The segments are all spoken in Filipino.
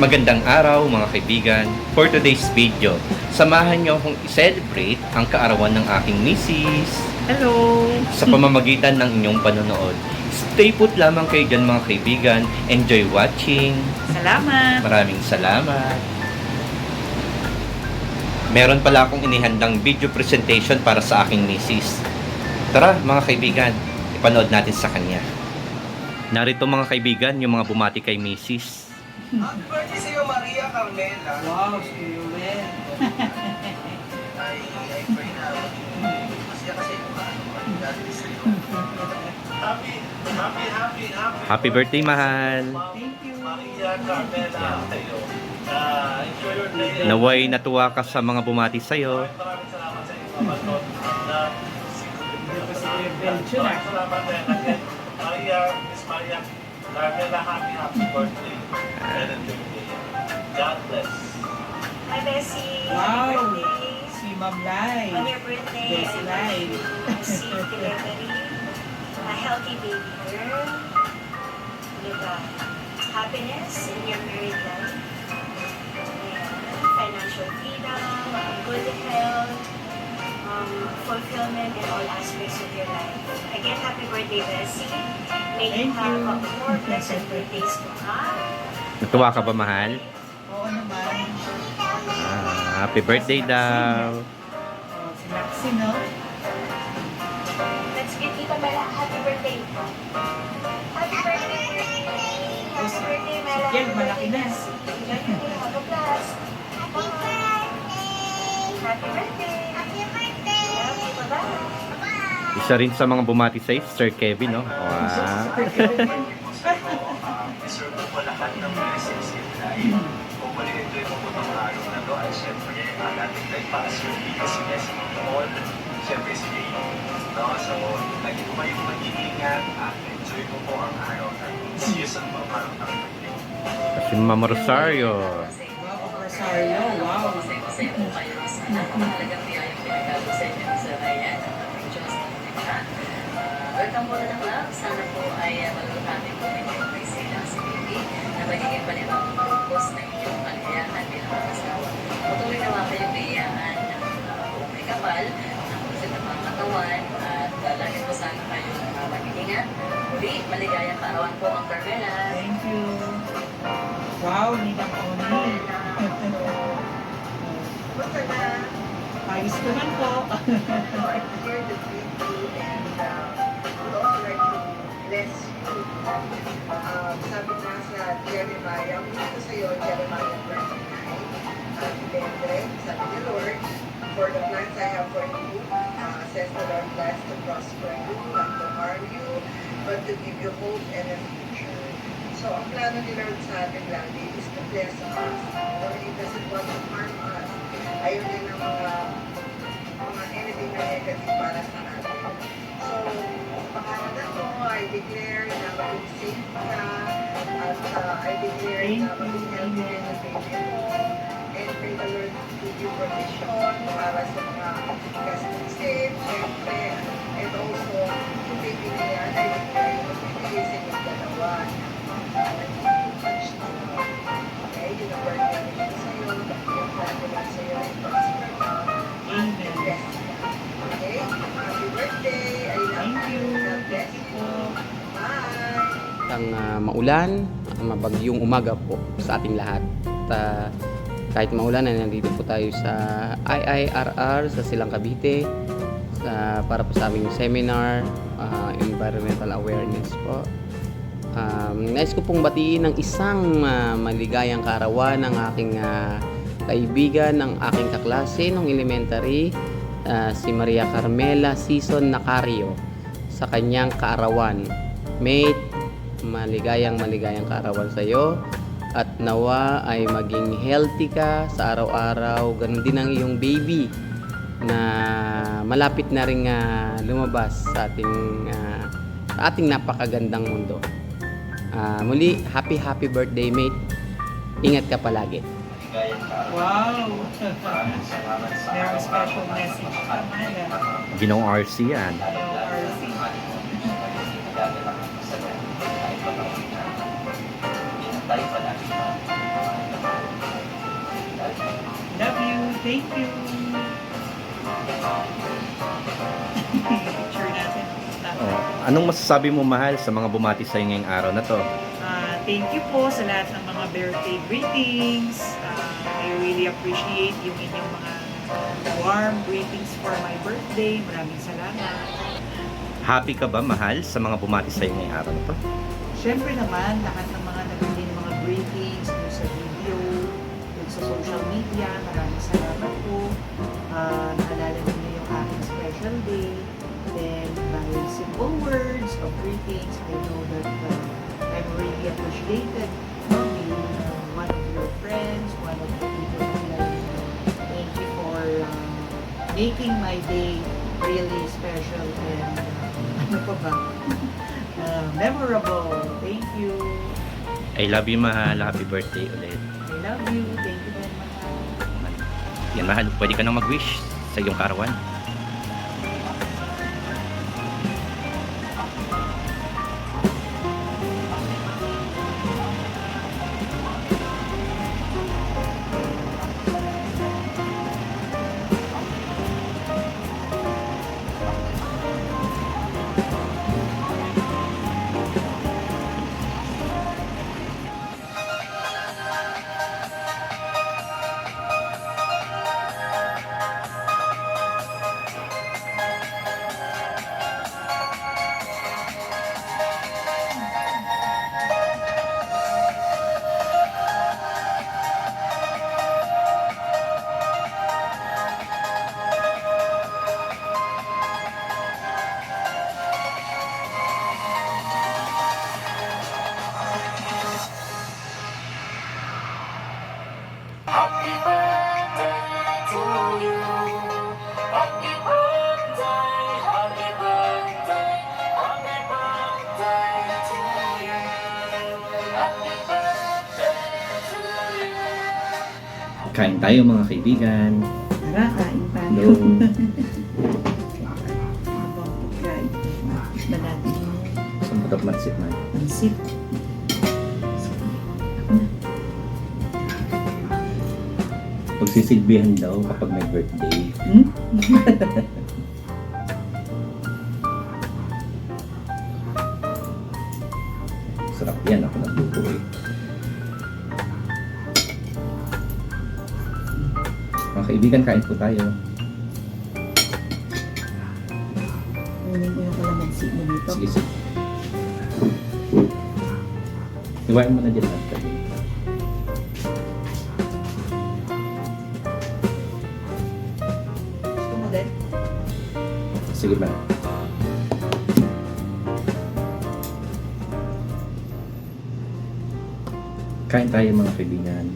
Magandang araw mga kaibigan. For today's video, samahan niyo akong i-celebrate ang kaarawan ng aking misis Hello! sa pamamagitan ng inyong panonood. Stay put lamang kayo dyan mga kaibigan. Enjoy watching. Salamat! Maraming salamat. Meron pala akong inihandang video presentation para sa aking misis. Tara mga kaibigan, ipanood natin sa kanya. Narito mga kaibigan, yung mga bumati kay misis. Happy birthday sa iyo, Maria Carmela. Wow, si Ruben. Ay, ay, pray na. Masaya kasi ano, sa iyo. Happy, happy, happy, happy. Happy birthday, mahal. Thank you. Maria Carmela sa iyo. Ah, enjoy your day. Naway natuwa ka sa mga bumati sa'yo. Maraming maraming salamat sa iyo, ah. Maraming salamat din again. Maria, Miss Maria Carmela, happy, happy birthday. God bless. Hi, Bessie. Wow! Happy birthday. Si Ma'am Lai. On your birthday, Bessie I Lai. want you to receive delivery. A healthy baby girl. With uh, happiness in your married life. And financial freedom, good health, um, fulfillment in all aspects of your life. Again, happy birthday, Bessie. May you Thank have you. uh, more blessed birthdays to come. Natuwa ka ba, mahal? Oo naman. Ah, happy birthday daw. Oh, si Maxi, no? Let's give Tita Mela a happy birthday. Happy birthday, Happy birthday, Mela. Yan, malaki na. Have a. Happy birthday. Happy birthday. Isa rin sa mga bumati sa'yo, Sir Kevin, no? Wow. po ng po syempre si Baby. No? So, lagi po kayong mag-iingat at enjoy mo po ang araw you sa mga parang ng birthday. Si Mama Rosario. Rosario. Wow. Po na love. Sana po ay uh, po may sila si baby na magiging panibagong focus ng inyong kaligayahan bilang mag-asawa. Patuloy nawa kayong biyayaan ng uh, may kapal, ng pusit ng mga katawan, at uh, lagi po sana kayong uh, mag-iingat. Muli, maligayang kaarawan po ang Carmela. Thank you. Wow, Oni. Basta na, Ayos naman po. I'm here to greet you and uh, bless you. Um, sabi nga sa Jeremiah, ko sa iyo, Jeremiah 29, uh, depende, sabi ni Lord, for the plans I have for you, uh, says the Lord, plans to prosper you, not to harm you, but to give you hope and a future. So, ang plano ni Lord sa atin lagi is to bless us. Or He doesn't want to harm us. Ayaw din ng mga mga anything na negative para sa atin. So, pangalan na to, I declare na maging safe ka. At uh, I declare na maging healthy rin ang baby mo and may the Lord give you provision para sa mga gastusin, Bye! Ang ah, maulan, ang mabagyong umaga po sa ating lahat. At ah, kahit maulan, ay nandito po tayo sa IIRR sa Silang Cavite sa, para po sa aming seminar, ah, environmental awareness po. Um, nais ko pong batiin ng isang ah, maligayang kaarawan ng aking ah, kaibigan, ng aking kaklase nung elementary, ah, si Maria Carmela Season Nacario sa kanyang kaarawan. Mate, maligayang maligayang kaarawan sa iyo at nawa ay maging healthy ka sa araw-araw ganun din ang iyong baby na malapit na ring ah, lumabas sa ating ah, sa ating napakagandang mundo. Ah, muli, happy happy birthday mate. Ingat ka palagi. Wow. Maraming salamat sa Very special message pa, Mala. Ginong RC yan. Thank you. Picture natin. Oh, anong masasabi mo mahal sa mga bumati sa ngayong araw na to? Ah, thank you po sa lahat ng mga birthday greetings. Ah, I really appreciate yung inyong mga warm greetings for my birthday. Maraming salamat. Happy ka ba mahal sa mga bumati sa ngayong araw na to? Siyempre naman, lahat ng mga nagbigay ng mga greetings sa sa social media, maraming salamat po. Ah, naalala niyo yung aking special day. Then, by simple words of greetings, I know that uh, I'm really appreciated. No, being uh, one of your friends, one of the people who love. Thank you for uh, making my day really special and uh, ano pa ba? Uh, memorable. Thank you. I love you mahal. Happy birthday ulit. Love you. Thank you very much. Yan mahal, pwede ka nang mag-wish sa iyong karawan. Kain tayo mga kaibigan. Tara, kain tayo. Hello. Habang pagkain, Pagsisilbihan daw kapag may birthday. Hmm? Sarap yan. Ako nagluto eh. Mga kaibigan, kain po tayo. Kunin ko yung kalamansi mo nito. Sige, sige. Iwain mo na dyan lang. Sige ba? Kain tayo mga kaibigan.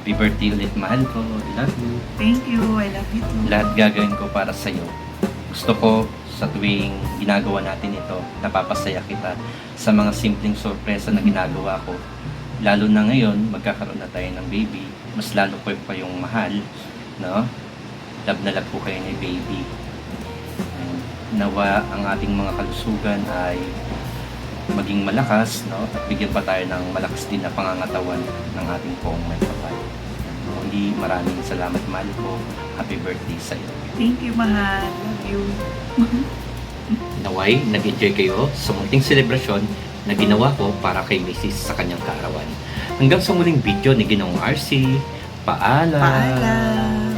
Happy birthday ulit, mahal ko. I love you. Thank you. I love you too. Lahat gagawin ko para sa'yo. Gusto ko sa tuwing ginagawa natin ito, napapasaya kita sa mga simpleng sorpresa na ginagawa ko. Lalo na ngayon, magkakaroon na tayo ng baby. Mas lalo ko pa yung mahal, no? Love na love ko kayo ni baby. Nawa ang ating mga kalusugan ay maging malakas, no? At bigyan pa tayo ng malakas din na pangangatawan ng ating pong may kapal. Muli, maraming salamat, mahal ko. Happy birthday sa'yo. Thank you, mahal. Love you. Naway, nag-enjoy kayo sa munting selebrasyon na ginawa ko para kay Mrs. sa kanyang kaarawan. Hanggang sa muling video ni Ginong RC, paalam! Paalam.